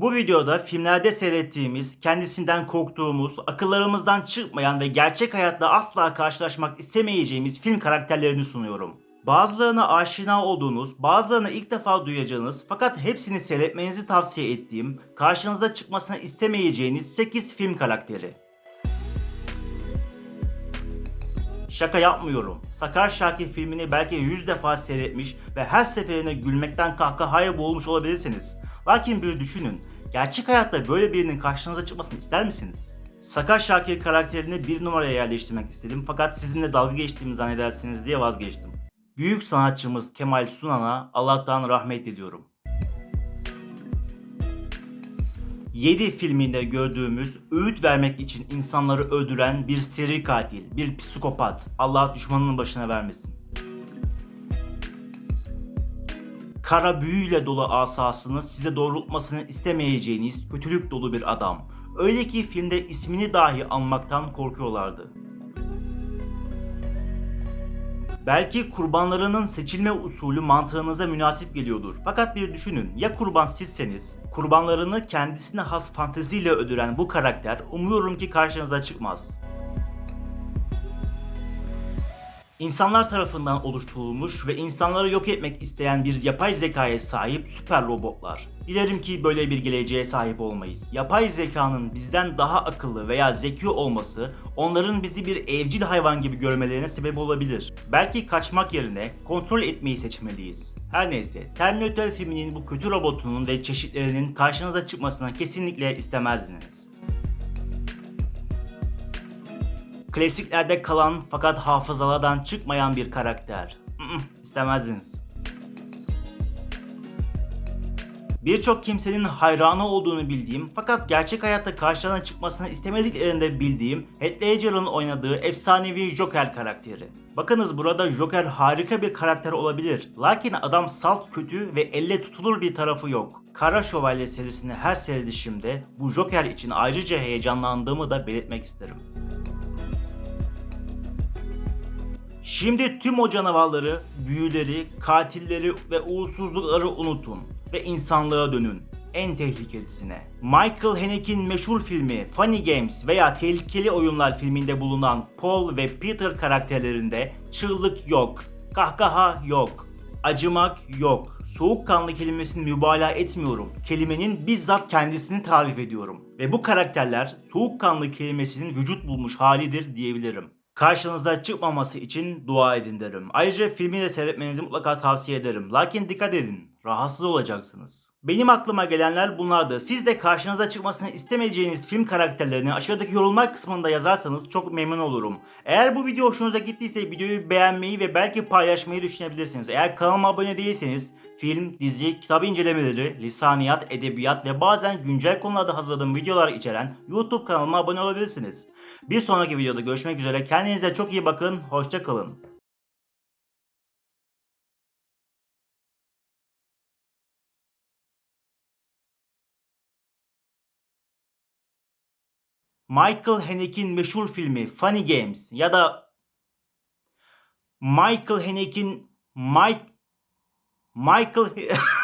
Bu videoda filmlerde seyrettiğimiz, kendisinden korktuğumuz, akıllarımızdan çıkmayan ve gerçek hayatta asla karşılaşmak istemeyeceğimiz film karakterlerini sunuyorum. Bazılarına aşina olduğunuz, bazılarını ilk defa duyacağınız fakat hepsini seyretmenizi tavsiye ettiğim, karşınıza çıkmasını istemeyeceğiniz 8 film karakteri. Şaka yapmıyorum. Sakar Şakir filmini belki 100 defa seyretmiş ve her seferinde gülmekten kahkahaya boğulmuş olabilirsiniz. Lakin bir düşünün. Gerçek hayatta böyle birinin karşınıza çıkmasını ister misiniz? Sakar Şakir karakterini bir numaraya yerleştirmek istedim fakat sizinle dalga geçtiğimi zannedersiniz diye vazgeçtim. Büyük sanatçımız Kemal Sunan'a Allah'tan rahmet diliyorum. 7 filminde gördüğümüz öğüt vermek için insanları öldüren bir seri katil, bir psikopat. Allah düşmanının başına vermesin. Kara büyüyle dolu asasını size doğrultmasını istemeyeceğiniz kötülük dolu bir adam. Öyle ki filmde ismini dahi almaktan korkuyorlardı. Belki kurbanlarının seçilme usulü mantığınıza münasip geliyordur. Fakat bir düşünün, ya kurban sizseniz, kurbanlarını kendisine has fanteziyle öldüren bu karakter umuyorum ki karşınıza çıkmaz. İnsanlar tarafından oluşturulmuş ve insanları yok etmek isteyen bir yapay zekaya sahip süper robotlar. Dilerim ki böyle bir geleceğe sahip olmayız. Yapay zekanın bizden daha akıllı veya zeki olması onların bizi bir evcil hayvan gibi görmelerine sebep olabilir. Belki kaçmak yerine kontrol etmeyi seçmeliyiz. Her neyse, Terminator filminin bu kötü robotunun ve çeşitlerinin karşınıza çıkmasını kesinlikle istemezdiniz. Klasiklerde kalan fakat hafızalardan çıkmayan bir karakter. İstemezdiniz. Birçok kimsenin hayranı olduğunu bildiğim fakat gerçek hayatta karşılarına çıkmasını istemediklerinde bildiğim Heath Ledger'ın oynadığı efsanevi Joker karakteri. Bakınız burada Joker harika bir karakter olabilir. Lakin adam salt kötü ve elle tutulur bir tarafı yok. Kara Şövalye serisini her seyredişimde bu Joker için ayrıca heyecanlandığımı da belirtmek isterim. Şimdi tüm o canavarları, büyüleri, katilleri ve uğursuzlukları unutun ve insanlığa dönün. En tehlikelisine. Michael Haneke'in meşhur filmi Funny Games veya Tehlikeli Oyunlar filminde bulunan Paul ve Peter karakterlerinde çığlık yok, kahkaha yok, acımak yok. Soğukkanlı kelimesini mübalağa etmiyorum. Kelimenin bizzat kendisini tarif ediyorum. Ve bu karakterler soğukkanlı kelimesinin vücut bulmuş halidir diyebilirim. Karşınızda çıkmaması için dua edin derim. Ayrıca filmi de seyretmenizi mutlaka tavsiye ederim. Lakin dikkat edin. Rahatsız olacaksınız. Benim aklıma gelenler bunlardı. Siz de karşınıza çıkmasını istemeyeceğiniz film karakterlerini aşağıdaki yorumlar kısmında yazarsanız çok memnun olurum. Eğer bu video hoşunuza gittiyse videoyu beğenmeyi ve belki paylaşmayı düşünebilirsiniz. Eğer kanalıma abone değilseniz film, dizi, kitap incelemeleri, lisaniyat, edebiyat ve bazen güncel konularda hazırladığım videolar içeren YouTube kanalıma abone olabilirsiniz. Bir sonraki videoda görüşmek üzere. Kendinize çok iyi bakın. Hoşça kalın. Michael Haneke'in meşhur filmi Funny Games ya da Michael Haneke'in Mike Michael